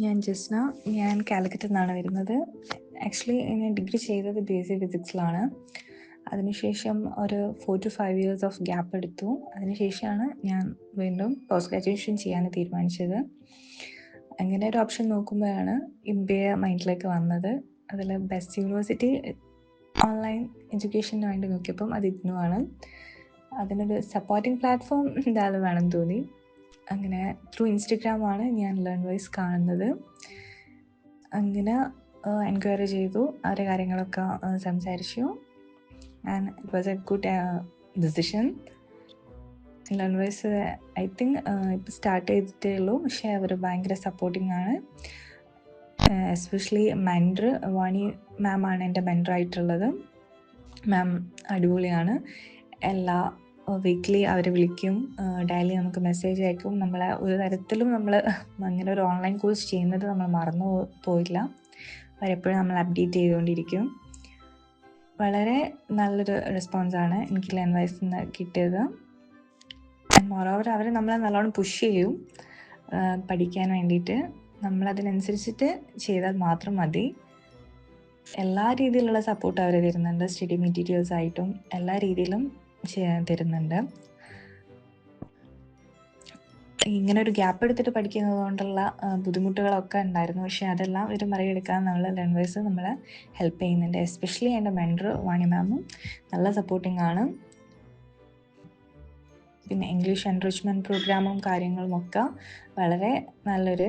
ഞാൻ ജസ്ന. ഞാൻ കാലിക്കറ്റിൽ നിന്നാണ് വരുന്നത്. ആക്ച്വലി ഞാൻ ഡിഗ്രി ചെയ്തത് ബി എസ് സി ഫിസിക്സിലാണ്. അതിനുശേഷം ഒരു 4-5 ഇയേഴ്സ് ഓഫ് ഗ്യാപ്പ് എടുത്തു. അതിനുശേഷമാണ് ഞാൻ വീണ്ടും പോസ്റ്റ് ഗ്രാജുവേഷൻ ചെയ്യാൻ തീരുമാനിച്ചത്. അങ്ങനെ ഒരു ഓപ്ഷൻ നോക്കുമ്പോഴാണ് ഇംബിയ മൈൻഡിലേക്ക് വന്നത്. അതിൽ ബെസ്റ്റ് യൂണിവേഴ്സിറ്റി ഓൺലൈൻ എഡ്യൂക്കേഷന് വേണ്ടി നോക്കിയപ്പം അത് ഇഗ്നോ. അതിനൊരു സപ്പോർട്ടിംഗ് പ്ലാറ്റ്ഫോം എന്തായാലും വേണം തോന്നി. അങ്ങനെ ത്രൂ ഇൻസ്റ്റഗ്രാമാണ് ഞാൻ ലേൺ വൈസ് കാണുന്നത്. അങ്ങനെ എൻക്വയറി ചെയ്തു. അവരുടെ കാര്യങ്ങളൊക്കെ സംസാരിച്ചു. And it was a good decision learn wise I think ഇപ്പോൾ ഇപ്പം സ്റ്റാർട്ട് ചെയ്തിട്ടേ ഉള്ളൂ. പക്ഷേ അവർ ഭയങ്കര സപ്പോർട്ടിംഗ് ആണ്. എസ്പെഷ്യലി മെൻഡർ വാണി ആണ് എന്റെ മെൻഡർ ആയിട്ടുള്ളത്. മാം അടിപൊളിയാണ്. എല്ലാ വീക്ക്ലി അവർ വിളിക്കും. ഡെയിലി നമുക്ക് മെസ്സേജ് അയക്കും. നമ്മളെ ഒരു തരത്തിലും നമ്മൾ അങ്ങനെ ഒരു ഓൺലൈൻ കോഴ്സ് ചെയ്യുന്നത് നമ്മൾ മറന്നു പോയില്ല. അവരെപ്പോഴും നമ്മൾ അപ്ഡേറ്റ് ചെയ്തുകൊണ്ടിരിക്കും. വളരെ നല്ലൊരു റെസ്പോൺസാണ് എനിക്ക് ലെൻ വൈസ് നിന്ന് കിട്ടിയത്. മോറോവർ അവർ നമ്മളെ നല്ലോണം പുഷ് ചെയ്യും പഠിക്കാൻ വേണ്ടിയിട്ട്. നമ്മളതിനനുസരിച്ചിട്ട് ചെയ്താൽ മാത്രം മതി. എല്ലാ രീതിയിലുള്ള സപ്പോർട്ട് അവർ തരുന്നുണ്ട്. സ്റ്റഡി മെറ്റീരിയൽസ് ആയിട്ടും എല്ലാ രീതിയിലും ചെ തരുന്നുണ്ട്. ഇങ്ങനെ ഒരു ഗ്യാപ്പ് എടുത്തിട്ട് പഠിക്കുന്നത് കൊണ്ടുള്ള ബുദ്ധിമുട്ടുകളൊക്കെ ഉണ്ടായിരുന്നു. പക്ഷേ അതെല്ലാം ഇവർ മറികടക്കാൻ നമ്മൾ ലേൺവൈസ് നമ്മൾ ഹെൽപ്പ് ചെയ്യുന്നുണ്ട്. എസ്പെഷ്യലി എന്റെ മെൻഡർ വാണി മാമും നല്ല സപ്പോർട്ടിംഗ് ആണ്. പിന്നെ ഇംഗ്ലീഷ് എൻറിച്ച്മെന്റ് പ്രോഗ്രാമും കാര്യങ്ങളും ഒക്കെ വളരെ നല്ലൊരു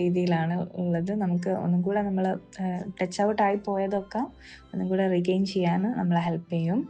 രീതിയിലാണ് ഉള്ളത്. നമുക്ക് ഒന്നും കൂടെ നമ്മൾ ടച്ച് ഔട്ട് ആയി പോയതൊക്കെ ഒന്നും കൂടെ റിഗെയിൻ ചെയ്യാൻ നമ്മളെ ഹെൽപ്പ് ചെയ്യും.